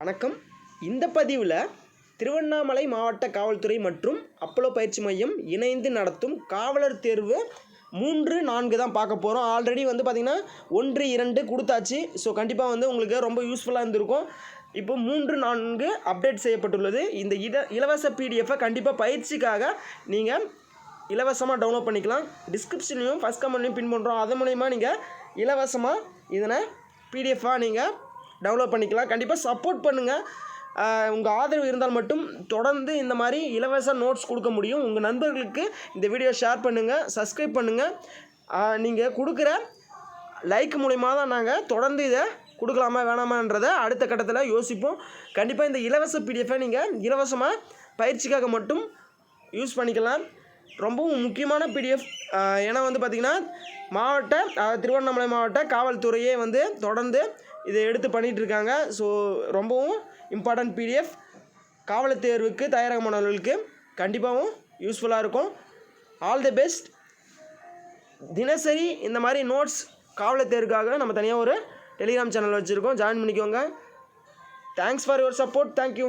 வணக்கம். இந்த பதிவில் திருவண்ணாமலை மாவட்ட காவல்துறை மற்றும் அப்போலோ பயிற்சி மையம் இணைந்து நடத்தும் காவலர் தேர்வு மூன்று நான்கு தான் பார்க்க போகிறோம் ஆல்ரெடி வந்து பார்த்திங்கன்னா ஒன்று இரண்டு கொடுத்தாச்சு. ஸோ கண்டிப்பாக வந்து உங்களுக்கு ரொம்ப யூஸ்ஃபுல்லாக இருந்திருக்கும். இப்போ மூன்று நான்கு அப்டேட் செய்யப்பட்டுள்ளது. இந்த இத இலவச பிடிஎஃப்பை கண்டிப்பாக பயிற்சிக்காக நீங்கள் இலவசமாக டவுன்லோட் பண்ணிக்கலாம். டிஸ்கிரிப்ஷன்லையும் ஃபஸ்ட் கமெண்ட்லையும் பின் பண்ணுறோம் அது மூலயமா நீங்கள் இலவசமாக இதனை பிடிஎஃபாக நீங்கள் டவுன்லோட் பண்ணிக்கலாம். கண்டிப்பாக சப்போர்ட் பண்ணுங்கள் உங்கள் ஆதரவு இருந்தால் மட்டும் தொடர்ந்து இந்த மாதிரி இலவச நோட்ஸ் கொடுக்க முடியும். உங்கள் நண்பர்களுக்கு இந்த வீடியோ ஷேர் பண்ணுங்கள் சப்ஸ்கிரைப் பண்ணுங்கள் நீங்கள் கொடுக்குற லைக் மூலிமா தான் நாங்கள் தொடர்ந்து இதை கொடுக்கலாமா வேணாமான்றதை அடுத்த கட்டத்தில் யோசிப்போம். கண்டிப்பாக இந்த இலவச பிடிஎஃபை நீங்கள் இலவசமாக பயிற்சிக்காக மட்டும் யூஸ் பண்ணிக்கலாம். ரொம்பவும் முக்கியமான பிடிஎஃப் ஏன்னா வந்து பார்த்திங்கன்னா மாவட்ட திருவண்ணாமலை மாவட்ட காவல்துறையே வந்து தொடர்ந்து இதை எடுத்து பண்ணிகிட்டு இருக்காங்க ஸோ ரொம்பவும் இம்பார்ட்டன்ட் பிடிஎஃப் காவலர் தேர்வுக்கு தயாராக மாணவர்களுக்கு கண்டிப்பாகவும் யூஸ்ஃபுல்லாக இருக்கும். ஆல் தி பெஸ்ட் தினசரி இந்த மாதிரி நோட்ஸ் காவலர் தேர்வுக்காக நம்ம தனியாக ஒரு டெலிகிராம் சேனல் வச்சுருக்கோம். ஜாயின் பண்ணிக்கோங்க. Thanks for your support thank you